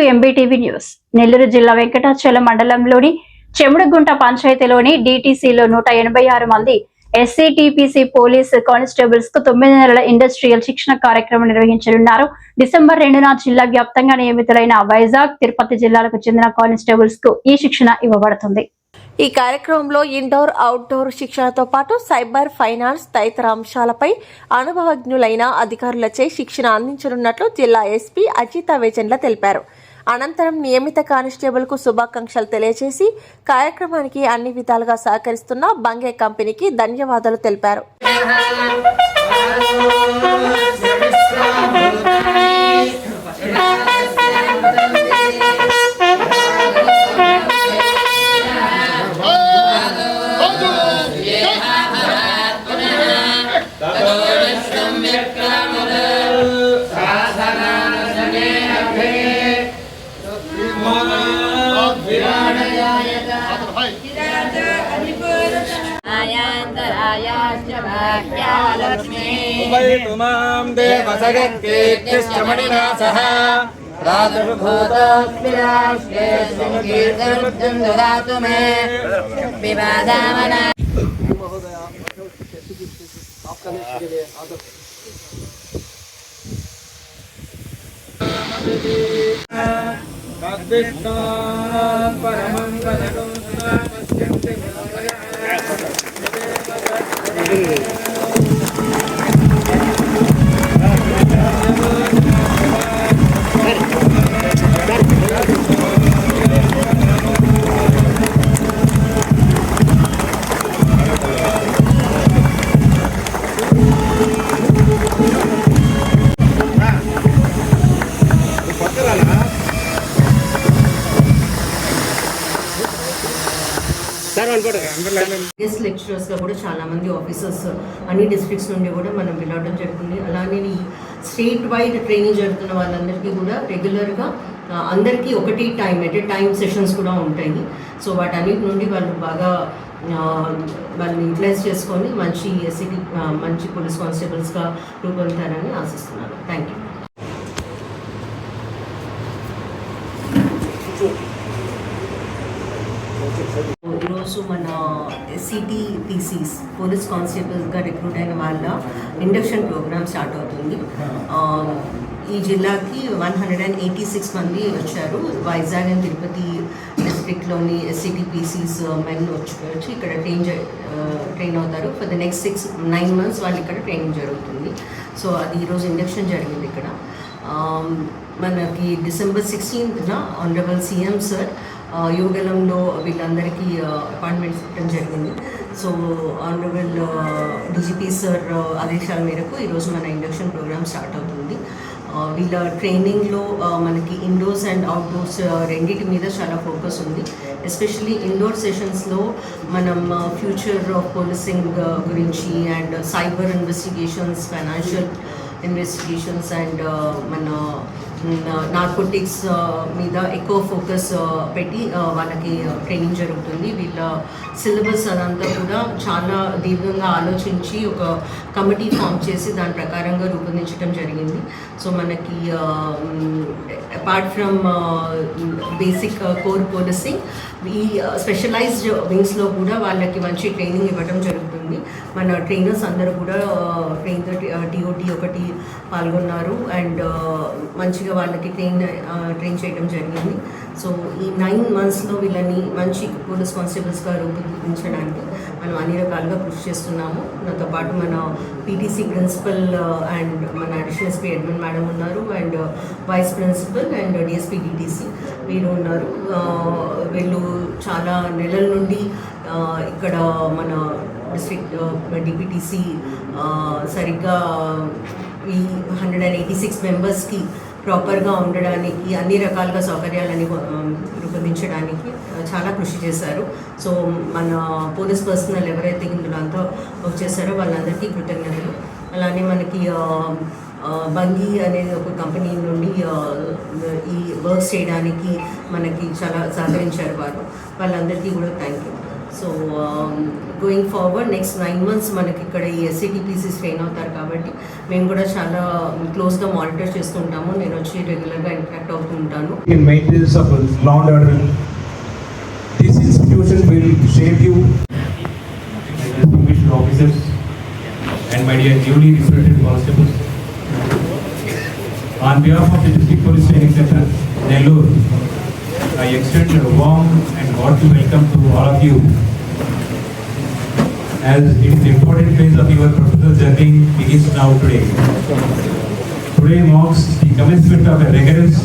To MBTV news. Nellore జిల్లా వెంకటాచలం మండలంలోని చెముడుగుంట పంచాయతీలోని డిటిసిలో నూట ఎనభై ఆరు మంది ఎస్సీటీపీసీ పోలీస్ కానిస్టేబుల్స్కు తొమ్మిది నెలల ఇండస్ట్రియల్ శిక్షణ కార్యక్రమం నిర్వహించనున్నారు. డిసెంబర్ రెండున జిల్లా వ్యాప్తంగా నియమితులైన వైజాగ్ తిరుపతి జిల్లాలకు చెందిన కానిస్టేబుల్స్కు ఈ శిక్షణ ఇవ్వబడుతుంది. ఈ కార్యక్రమంలో ఇండోర్ అవుట్డోర్ శిక్షణతో పాటు సైబర్ ఫైనాన్స్ తదితర అంశాలపై అనుభవజ్ఞులైన అధికారులచే శిక్షణ అందించనున్నట్లు జిల్లా ఎస్పీ అజిత వేచండ్ల తెలిపారు. అనంతరం నియమిత కానిస్టేబుల్కు శుభాకాంక్షలు తెలియజేసి కార్యక్రమానికి అన్ని విధాలుగా సహకరిస్తున్న బంగే కంపెనీకి ధన్యవాదాలు తెలిపారు आयान्तरायाश्च बाह्यालक्ष्मी उपैतु मां देवसगत्कीर्तिश्च मणिना सह भूतोऽस्मिराश्रे सङ्कीर्तनवृद्धं ददातु मे विवादामना तद्विष्णात् परमं पदकं tempo, tempo. గెస్ట్ లెక్చరర్స్గా కూడా చాలా మంది ఆఫీసర్స్ అన్ని డిస్ట్రిక్ట్స్ నుండి కూడా మనం వెళ్ళడం జరుగుతుంది. అలానే స్టేట్ వైడ్ ట్రైనింగ్ జరుగుతున్న వాళ్ళందరికీ కూడా రెగ్యులర్గా అందరికీ ఒకటి టైం ఎట్ టైం సెషన్స్ కూడా ఉంటాయి. సో వాటన్నిటి నుండి వాళ్ళు బాగా వాళ్ళని యూటిలైజ్ చేసుకొని మంచి ఎస్సీటీ మంచి పోలీస్ కానిస్టేబుల్స్గా రూపొందుతారని ఆశిస్తున్నాను. థ్యాంక్ యూ ఈరోజు మన సిటీపీసీస్ పోలీస్ కానిస్టేబుల్స్గా రిక్రూట్ అయిన వాళ్ళ ఇండక్షన్ ప్రోగ్రామ్ స్టార్ట్ అవుతుంది. ఆ, ఈ జిల్లాకి one hundred and eighty six మంది వచ్చారు. వైజాగ్ అండ్ తిరుపతి డిస్ట్రిక్ట్లోని ఎస్సిటిపిసిస్ మెన్ వచ్చి వచ్చి ఇక్కడ ట్రైన్ ట్రైన్ అవుతారు. For the next six nine months వాళ్ళు ఇక్కడ ట్రైనింగ్ జరుగుతుంది. సో అది ఈరోజు ఇండక్షన్ జరిగింది ఇక్కడ. ఆమ్, మనకి డిసెంబర్ సిక్స్టీన్త్న ఆనరబుల్ సీఎం సార్ యోగలంలో వీళ్ళందరికీ అపాయింట్మెంట్స్ ఇవ్వడం జరిగింది. సో ఆనరబుల్ డీజీపీ సార్ ఆదేశాల మేరకు ఈరోజు మన ఇండక్షన్ ప్రోగ్రామ్ స్టార్ట్ అవుతుంది. వీళ్ళ ట్రైనింగ్లో మనకి ఇండోర్స్ అండ్ అవుట్డోర్స్ రెండింటి మీద చాలా ఫోకస్ ఉంది. ఎస్పెషలీ ఇండోర్ సెషన్స్లో మనం ఫ్యూచర్ ఆఫ్ పోలీసింగ్ గురించి and cyber investigations financial investigations and మన నార్కోటిక్స్ uh, uh, మీద ఎక్కువ ఫోకస్ uh, పెట్టి వాళ్ళకి ట్రైనింగ్ జరుగుతుంది. వీళ్ళ సిలబస్ అదంతా కూడా చాలా దీర్ఘంగా ఆలోచించి ఒక కమిటీ ఫామ్ చేసి దాని ప్రకారంగా రూపొందించడం జరిగింది. సో మనకి apart from basic core policing ఈ స్పెషలైజ్డ్ వింగ్స్లో కూడా వాళ్ళకి మంచి ట్రైనింగ్ ఇవ్వడం జరుగుతుంది. మన ట్రైనర్స్ అందరూ కూడా ట్రైన్ టీఓటీ ఒకటి పాల్గొన్నారు. అండ్ మంచిగా వాళ్ళకి ట్రైన్ ట్రైన్ చేయడం జరిగింది. సో ఈ నైన్ మంత్స్లో వీళ్ళని మంచి పోలీస్ కానిస్టేబుల్స్గా రూపొందించడానికి మనం అన్ని రకాలుగా కృషి చేస్తున్నాము. నాతో పాటు మన పీటీసీ ప్రిన్సిపల్ అండ్ మన అడిషనల్ ఎస్పీ ఎడ్మన్ మేడం ఉన్నారు and vice principal and DSP DTC వీరు ఉన్నారు. వీళ్ళు చాలా నెలల నుండి ఇక్కడ మన డిస్ట్రిక్ట్ డిపిటీసీ సరిగ్గా ఈ హండ్రెడ్ అండ్ ఎయిటీ సిక్స్ మెంబర్స్కి ప్రాపర్గా ఉండడానికి అన్ని రకాలుగా సౌకర్యాలని రూపొందించడానికి చాలా కృషి చేశారు. సో మన పోలీస్ పర్సనల్ ఎవరైతే ఇందులో అంతా వర్క్ చేశారో వాళ్ళందరికీ కృతజ్ఞతలు. అలానే మనకి బంగి అనేది ఒక కంపెనీ నుండి ఈ వర్క్ చేయడానికి మనకి చాలా సహకరించారు వారు. వాళ్ళందరికీ కూడా thank you so going forward next nine months మనకి ఇక్కడ ఈ ఎస్సీటీసీస్ ట్రైన్ అవుతారు కాబట్టి మేము కూడా చాలా um, క్లోజ్గా మానిటర్ చేస్తుంటాము నేను వచ్చి రెగ్యులర్గా ఇంట్రాక్ట్ అవుతూ ఉంటాను and my dear duly respected constables. On I extend a warm and hearty welcome to all of you. As it is important phase of your professional journey begins now today. Today marks the commencement of a rigorous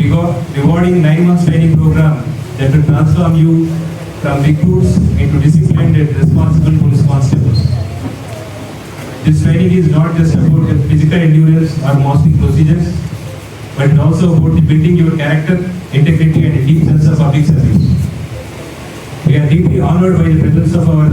reward- rewarding nine months training program that will transform you from recruits into disciplined and responsible police constables. This training is not just about physical endurance or mastering procedures, but also about building your character, integrity and a deep sense of public service. We are deeply honored by the presence of our